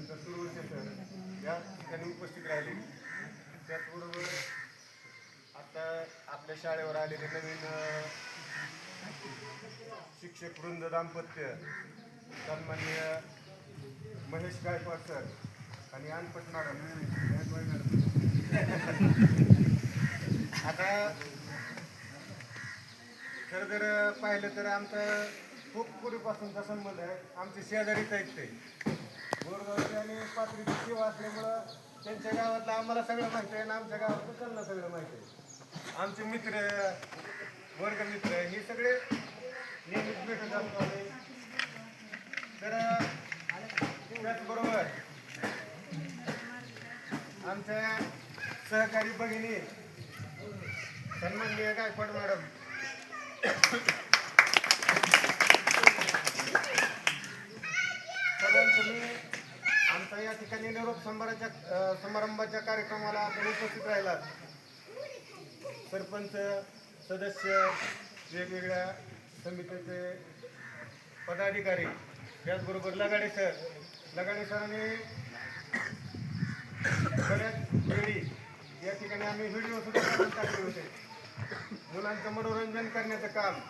नंतर सुरवसे सर. या ठिकाणी उपस्थित राहिले. त्याचबरोबर आता आपल्या शाळेवर आलेले नवीन शिक्षक वृंद दाम्पत्य सन्माननीय महेश गायकवाड सर आणि अनपट मॅडम. गायकवाड मॅडम आता खरं जर पाहिलं तर आमचा खूप पूर्वीपासूनचा संबंध आहे. आमचे शेजारीच आहेत ते. गोरगावची आणि पाथरीची सेवा असल्यामुळं त्यांच्या गावातलं आम्हाला सगळं माहिती आहे आणि आमच्या गावातलं त्यांना सगळं माहिती आहे. आमचे मित्र वर्गमित्र हे सगळे नेहमीच भेटत असतो आम्ही. तर त्याचबरोबर आमच्या सहकारी भगिनी सन्माननीय गायकवाड मॅडम. सर्वांचं मी आमचा या ठिकाणी निरोप समाराच्या समारंभाच्या कार्यक्रमाला आपण उपस्थित राहिला सरपंच सदस्य वेगवेगळ्या समितीचे पदाधिकारी त्याचबरोबर लगाडे सर. लगाडे सरांनी बऱ्याच वेळी या ठिकाणी आम्ही व्हिडिओ सुद्धा काढून टाकले होते. मुलांचं मनोरंजन करण्याचं काम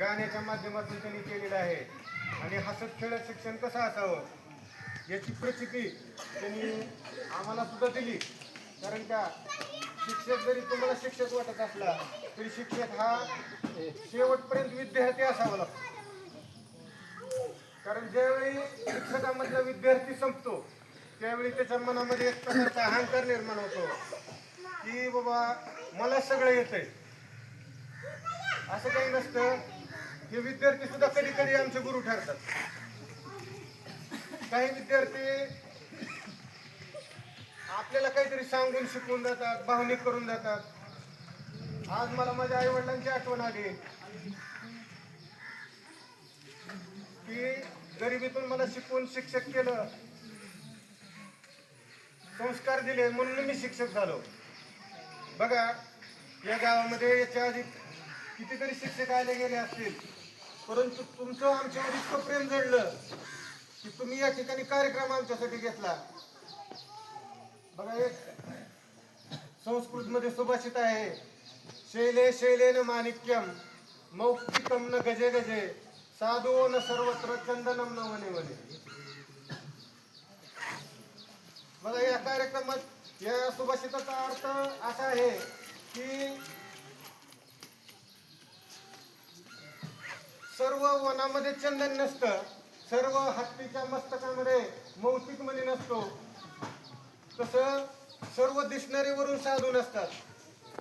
गाण्याच्या माध्यमातून त्यांनी केलेलं आहे. आणि हसत खेळत शिक्षण कसं असावं? याची प्रचिती त्यांनी आम्हाला सुद्धा दिली. कारण का शिक्षक जरी तुम्हाला शिक्षक वाटत असला तरी शिक्षक हा शेवटपर्यंत विद्यार्थी असावा लागतो. कारण ज्यावेळी शिक्षकामधला विद्यार्थी संपतो त्यावेळी त्याच्या मनामध्ये एक प्रकारचा अहंकार निर्माण होतो. की बाबा मला सगळं येतंय. असं काही नसतं. हे विद्यार्थी सुद्धा कधी कधी आमचे गुरु ठरतात. काही विद्यार्थी आपल्याला काहीतरी सांगून शिकवून जातात भावनिक करून जातात. आज मला माझ्या आई वडिलांची आठवण आली. की गरिबीतून मला शिकवून शिक्षक केलं. संस्कार दिले म्हणून मी शिक्षक झालो. बघा या गावामध्ये याच्या आधी कितीतरी शिक्षक आले गेले असतील. परंतु तुमचं आमच्यावर इतकं प्रेम जडलं. की तुम्ही या ठिकाणी कार्यक्रम आमच्यासाठी घेतला. बघा एक संस्कृत मध्ये सुभाषित आहे शैले शैलेन माणिक्यम मौक्तिकम न गजे गजे साधो न सर्वत्र चंदनम न वने वने. बघा या कार्यक्रमात या सुभाषिताचा अर्थ असा आहे की सर्व वनामध्ये चंदन नसतं सर्व हत्तीच्या मस्तकामध्ये मौतिक मणी नसतो. तसं सर्व डिक्शनरीवरून साधू नसतात.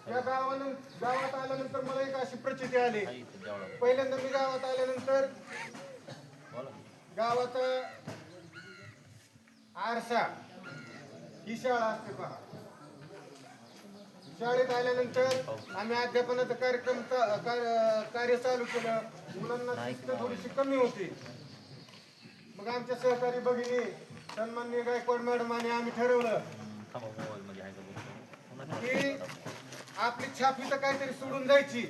या गावानं गावात आल्यानंतर मला एक अशी प्रचिती आली. पहिल्यांदा मी गावात आल्यानंतर गावाचा आरसा ही शाळा असते पहा. शाळेत आल्यानंतर आम्ही अध्यापनाचा कार्यक्रम कार्य चालू केलं. मुलांना शिस्त थोडीशी कमी होती. मग आमच्या सहकारी भगिनी सन्माननीय गायकवाड मॅडम आणि आम्ही ठरवलं की आपली छापी तर काहीतरी सोडून जायची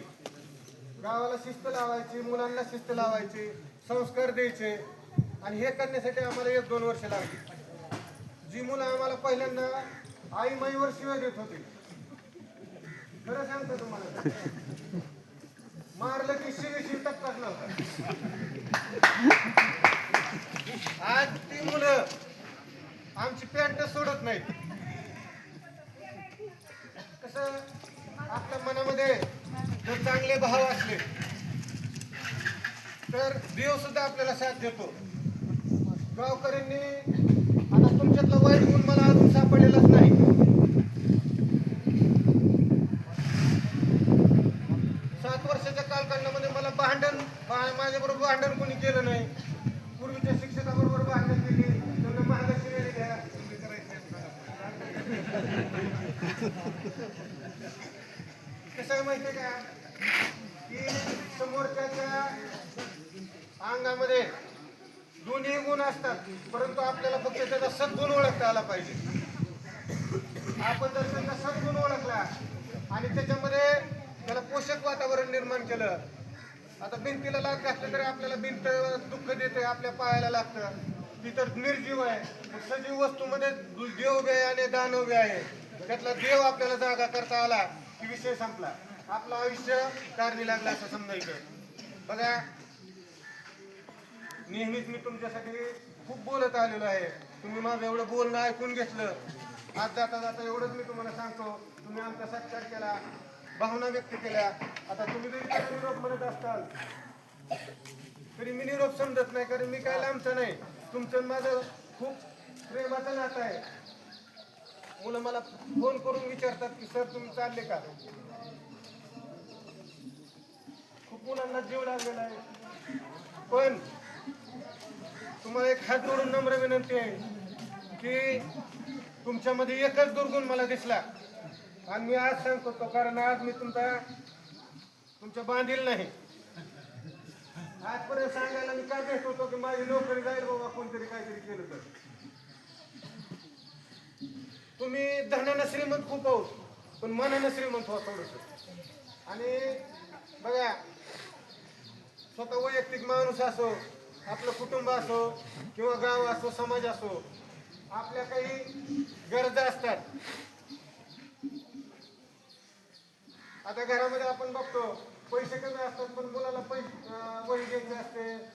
गावाला शिस्त लावायची मुलांना शिस्त लावायची संस्कार द्यायचे. आणि हे करण्यासाठी आम्हाला एक दोन वर्ष लागली. जी मुलं आम्हाला पहिल्यांदा आई माईवर शिवाय देत होती. खरं सांगतो तुम्हाला. मारलं की शिवी शिव नव्हता आज ती मुलं आमची पॅन्ट सोडत नाहीत. कस? आपल्या मनामध्ये जर चांगले भाव असले तर देव सुद्धा आपल्याला साथ देतो. गावकऱ्यांनी आता तुमच्यातला वाईट गुण मला अजून सापडलेलाच नाही. सात वर्षाच्या कालखंडामध्ये मला भांडण माझ्याबरोबर भांडण कोणी केलं नाही. पूर्वीच्या शिक्षकाबरोबर भांडण केली त्यांना मार्गशी वेळी घ्या तुम्ही करायचं कसं का? की समोरच्या अंगामध्ये दोन्ही गुण असतात परंतु आपल्याला फक्त त्याचा सद्गुण ओळखता आला पाहिजे. आपण जर त्याचा सद्गुण ओळखला आणि त्याच्यामध्ये त्याला पोषक वातावरण निर्माण केलं आता भिंतीला लाग घातलं तरी आपल्याला भिंत दुःख देते आपल्या पायाला लागतं. ती तर निर्जीव आहे. सजीव वस्तूमध्ये देव आहे आणि दानव्य आहे. त्यातला देव आपल्याला जागा करता आला की विषय संपला. आपलं आयुष्य कारणी लागलं असं समजायचं बघा नेहमीच मी तुमच्यासाठी खूप बोलत आलेलो आहे. तुम्ही माझं एवढं बोलणं ऐकून घेतलं. आज जाता जाता एवढंच मी तुम्हाला सांगतो. तुम्ही आमचा सत्कार केला भावना व्यक्त केल्या. आता तुम्ही जरी त्याला निरोप म्हणत असताल तरी मी निरोप समजत नाही कारण मी काय लांबचं नाही. तुमचं माझं खूप प्रेमाचं नातं आहे. मुलं मला फोन करून विचारतात की सर तुम्ही चालले का? त्यांना जीव लागलेला आहे. पण तुम्हाला एक हात जोडून नम्र विनंती आहे की तुमच्यामध्ये एकच दुर्गुण मला दिसला. आणि मी आज सांगतो तो कारण आज मी तुमचा तुमच्या बांधील नाही. आजपर्यंत सांगायला मी काय भेट होतो की माझी नोकरी जाईल बाबा कोणतरी काहीतरी केलं तर. तुम्ही धनानं श्रीमंत खूप आहोत पण मनानं श्रीमंत व्हा थोडस. आणि बघा स्वतः वैयक्तिक माणूस असो आपलं कुटुंब असो किंवा गाव असो समाज असो आपल्या काही गरजा असतात. आता घरामध्ये आपण बघतो पैसे कमी असतात पण मुलाला पैसे वही घ्यायचे असते.